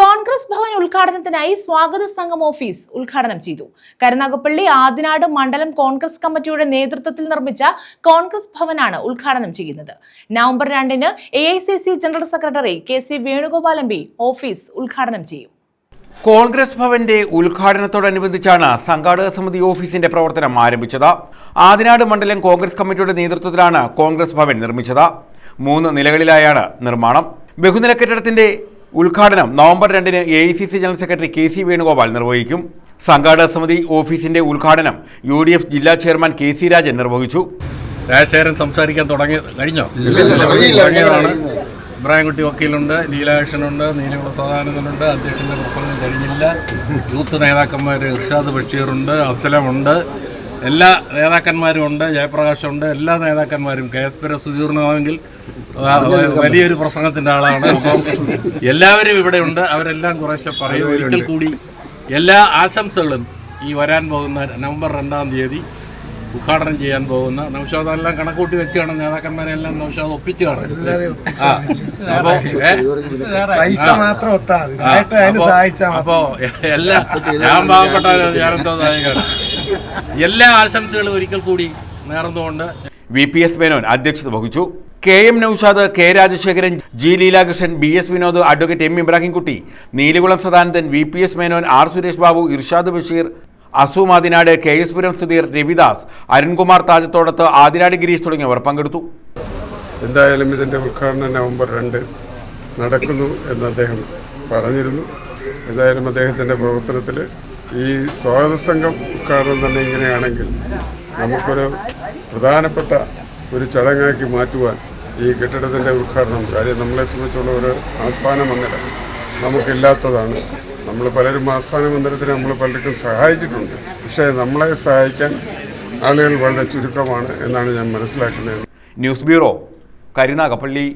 കോൺഗ്രസ് ഭവൻ ഉദ്ഘാടനത്തിനായി സ്വാഗത സംഘം ഓഫീസ് ഉദ്ഘാടനം ചെയ്തു. കരുനാഗപ്പള്ളി ആദിനാട് മണ്ഡലം കോൺഗ്രസ് കമ്മിറ്റിയുടെ നേതൃത്വത്തിൽ നിർമ്മിച്ച കോൺഗ്രസ് ഭവനാണ് ഉദ്ഘാടനം ചെയ്യുന്നത്. നവംബർ രണ്ടിന് A general secretary K C Venugopal M office ഉദ്ഘാടനം ചെയ്യും. കോൺഗ്രസ് ഭവന്റെ ഉദ്ഘാടനത്തോടനുബന്ധിച്ചാണ് സംഘാടക സമിതി ഓഫീസിന്റെ പ്രവർത്തനം ആരംഭിച്ചത്. ആദിനാട് മണ്ഡലം കോൺഗ്രസ് കമ്മിറ്റിയുടെ നേതൃത്വത്തിലാണ് കോൺഗ്രസ് ഭവൻ നിർമ്മിച്ചത്. മൂന്ന് നിലകളിലായാണ് നിർമ്മാണം. ബഹുനില കെട്ടിടത്തിന്റെ ഉദ്ഘാടനം നവംബർ രണ്ടിന് A I C C general secretary K C Venugopal നിർവഹിക്കും. സംഘാടക സമിതി ഓഫീസിന്റെ ഉദ്ഘാടനം യു ഡി എഫ് ജില്ലാ ചെയർമാൻ കെ സി രാജൻ നിർവഹിച്ചു. രാജശേഖരൻ സംസാരിക്കാൻ തുടങ്ങി കഴിഞ്ഞോ. തുടങ്ങിയതാണ്. ഇബ്രാഹിംകുട്ടി വക്കീലുണ്ട് ലീലാകൃഷ്ണനുണ്ട് നീലകുള സദാനന്ദനുണ്ട് അധ്യക്ഷന്റെ പ്രസംഗം കഴിഞ്ഞില്ല. യൂത്ത് നേതാക്കന്മാർ ഇർഷാദ് ബഷീറുണ്ട് അസലമുണ്ട് എല്ലാ നേതാക്കന്മാരും ഉണ്ട് ജയപ്രകാശുണ്ട് എല്ലാ നേതാക്കന്മാരും. കെ എസ് പുര വലിയൊരു പ്രസംഗത്തിന്റെ ആളാണ്. അപ്പം എല്ലാവരും ഇവിടെ ഉണ്ട്. അവരെല്ലാം കുറേശ്ശെ പറയും. ഒരിക്കൽ കൂടി എല്ലാ ആശംസകളും ഈ വരാൻ പോകുന്ന നവംബർ രണ്ടാം തീയതി ഉദ്ഘാടനം ചെയ്യാൻ പോകുന്ന നൗഷാദ് എല്ലാം കണക്കൂട്ടി വെക്കുകയാണ്. നേതാക്കന്മാരെ എല്ലാം നൗഷാദ് ഒപ്പിച്ചു കാണും. ആ അപ്പോ എല്ലാം ഞാൻ പാവപ്പെട്ട ഞാനെന്തോ സഹായിക്കാണ് എല്ലാ ആശംസകളും ഒരിക്കൽ കൂടി നേർന്നുകൊണ്ട് വി പി എസ് മേനോൻ അധ്യക്ഷത വഹിച്ചു. K M Noushad K Rajasekharan G Leelakrishnan B S Vinod advocate M Ibrahimkutty Neelakulam Sadanandan V P S Menon R Suresh Babu Irshad Basheer Asu Mathinad K S Puram Sudheer Ravidas Arunkumar Thajathodath Adinad Gireesh തുടങ്ങിയവർ പങ്കെടുത്തു. എന്തായാലും ഇതിന്റെ ഉദ്ഘാടനം November രണ്ട് നടക്കുന്നു എന്ന് അദ്ദേഹം പറഞ്ഞിരുന്നു. എന്തായാലും അദ്ദേഹത്തിന്റെ പ്രവർത്തനത്തിൽ ഈ സ്വാഗത സംഘം തന്നെ ഇങ്ങനെയാണെങ്കിൽ നമുക്കൊരു പ്രധാനപ്പെട്ട ഒരു ചടങ്ങാക്കി മാറ്റുവാൻ ഈ കെട്ടിടത്തിന്റെ ഉദ്ഘാടനം കാര്യം നമ്മളെ സംബന്ധിച്ചുള്ള ഒരു ആസ്ഥാന മന്ദിരം നമുക്കില്ലാത്തതാണ്. നമ്മൾ പലരും ആസ്ഥാന മന്ദിരത്തിന് നമ്മൾ പലർക്കും സഹായിച്ചിട്ടുണ്ട്. പക്ഷേ നമ്മളെ സഹായിക്കാൻ ആളുകൾ വളരെ ചുരുക്കമാണ് എന്നാണ് ഞാൻ മനസ്സിലാക്കുന്നത്. News bureau Karunagappally.